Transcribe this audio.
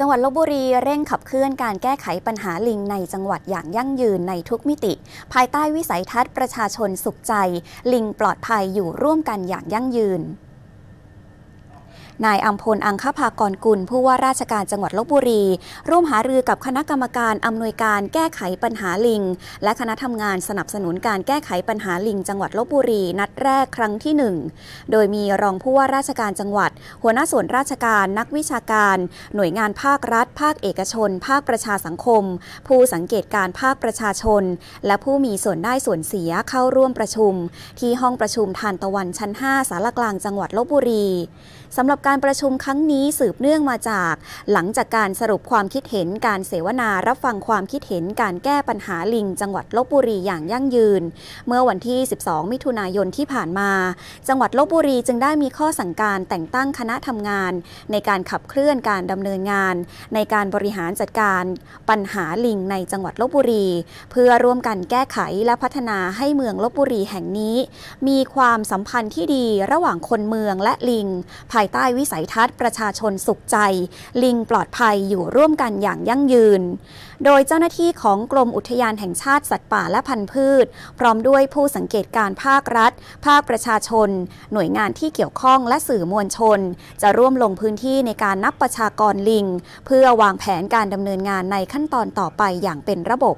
จังหวัดลบบุรีเร่งขับเคลื่อนการแก้ไขปัญหาลิงในจังหวัดอย่างยั่งยืนในทุกมิติ ภายใต้วิสัยทัศน์ประชาชนสุขใจ ลิงปลอดภัยอยู่ร่วมกันอย่างยั่งยืน นายอัมพลอังคภากรกุล ผู้ว่าราชการจังหวัดลบบุรี ร่วมหารือกับคณะกรรมการอำนวยการแก้ไขปัญหาลิง และคณะทำงานสนับสนุนการแก้ไขปัญหาลิง จังหวัดลบบุรี นัดแรกครั้งที่หนึ่งโดยมีรองผู้ว่าราชการจังหวัด หัวหน้าส่วนราชการนักวิชาการ หน่วยงานภาครัฐ ภาคเอกชน ภาคประชาสังคม ผู้สังเกตการภาคประชาชน และผู้มีส่วนได้ส่วนเสียเข้าร่วมประชุม ที่ห้องประชุมทานตะวันชั้น 5 สารกลางจังหวัดลบบุรีสำหรับการประชุมครั้งนี้สืบเนื่องมาจาก หลังจากการสรุปความคิดเห็นการเสวนารับฟังความคิดเห็นการแก้ปัญหาลิง จังหวัดลบบุรีอย่างยั่งยืน เมื่อวันที่ 12 มิถุนายนที่ผ่านมา จังหวัดลบบุรีจึงได้มีข้อสั่งการแต่งตั้งคณะทำงาน ในการขับเคลื่อนการดำเนินงาน ในการบริหารจัดการปัญหาลิงในจังหวัดลบบุรี เพื่อร่วมกันแก้ไขและพัฒนาให้เมืองลบบุรีแห่งนี้ มีความสัมพันธ์ที่ดีระหว่างคนเมืองและลิง ภายใต้วิสัยทัศน์ประชาชนสุขใจ ลิงปลอดภัยอยู่ร่วมกันอย่างยั่งยืน โดยเจ้าหน้าที่ของกรมอุทยานแห่งชาติสัตว์ป่าและพันธุ์พืช พร้อมด้วยผู้สังเกตการภาครัฐ ภาคประชาชน หน่วยงานที่เกี่ยวข้องและสื่อมวลชน จะร่วมลงพื้นที่ในการนับประชากรลิง เพื่อวางแผนการดำเนินงานในขั้นตอนต่อไปอย่างเป็นระบบ